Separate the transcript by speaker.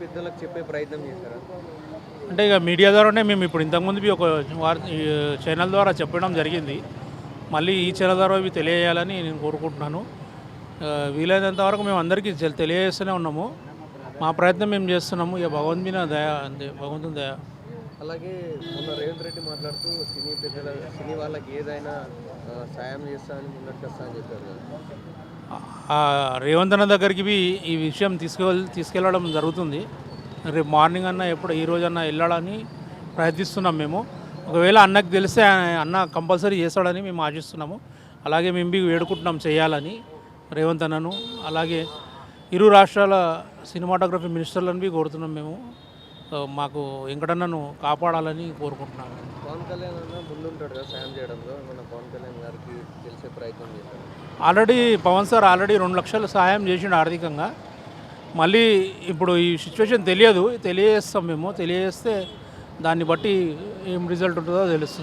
Speaker 1: పెద్దలకు చెప్పే ప్రయత్నం చేశారా?
Speaker 2: అంటే ఇక మీడియా ద్వారానే మేము ఇప్పుడు ఇంతకుముందు ఒక ఛానల్ ద్వారా చెప్పడం జరిగింది. మళ్ళీ ఈ ఛానల్ ద్వారా ఇవి తెలియజేయాలని నేను కోరుకుంటున్నాను. వీలైనంత వరకు మేము అందరికీ తెలియజేస్తూనే ఉన్నాము. మా ప్రయత్నం మేము చేస్తున్నాము. ఇక భగవంతుని దయ అంతే భగవంతుని దయ.
Speaker 1: అలాగే మొన్న రేవంత్ రెడ్డి మాట్లాడుతూ సినీ పెద్దల సినీ వాళ్ళకి ఏదైనా సాయం చేస్తా అని అని చెప్పారు
Speaker 2: రేవంత్ అన్న దగ్గరికి ఈ విషయం తీసుకెళ్ తీసుకెళ్ళడం జరుగుతుంది. రేపు మార్నింగ్ అన్న ఎప్పుడు ఈ రోజన్నా వెళ్ళాలని ప్రయత్నిస్తున్నాం మేము. ఒకవేళ అన్నకు తెలిస్తే అన్న కంపల్సరీ చేస్తాడని మేము ఆశిస్తున్నాము. అలాగే మేము వేడుకుంటున్నాం చేయాలని రేవంత్ అన్నను. అలాగే ఇరు రాష్ట్రాల సినిమాటోగ్రఫీ మినిస్టర్లను బి కోరుతున్నాం మేము. మాకు వెంకటన్నను కాపాడాలని కోరుకుంటున్నాము
Speaker 1: పవన్ కళ్యాణ్ అన్న ముందుంటాడు కదా సాయం చేయడంలో. మన పవన్ కళ్యాణ్ గారికి తెలిసే ప్రయత్నం చేశారు
Speaker 2: ఆల్రెడీ పవన్ సార్ ఆల్రెడీ రెండు లక్షలు సహాయం చేసిండు ఆర్థికంగా. మళ్ళీ ఇప్పుడు ఈ సిచ్యువేషన్ తెలియదు. తెలియజేస్తాం మేము. తెలియజేస్తే దాన్ని బట్టి ఏం రిజల్ట్ ఉంటుందో తెలుస్తుంది.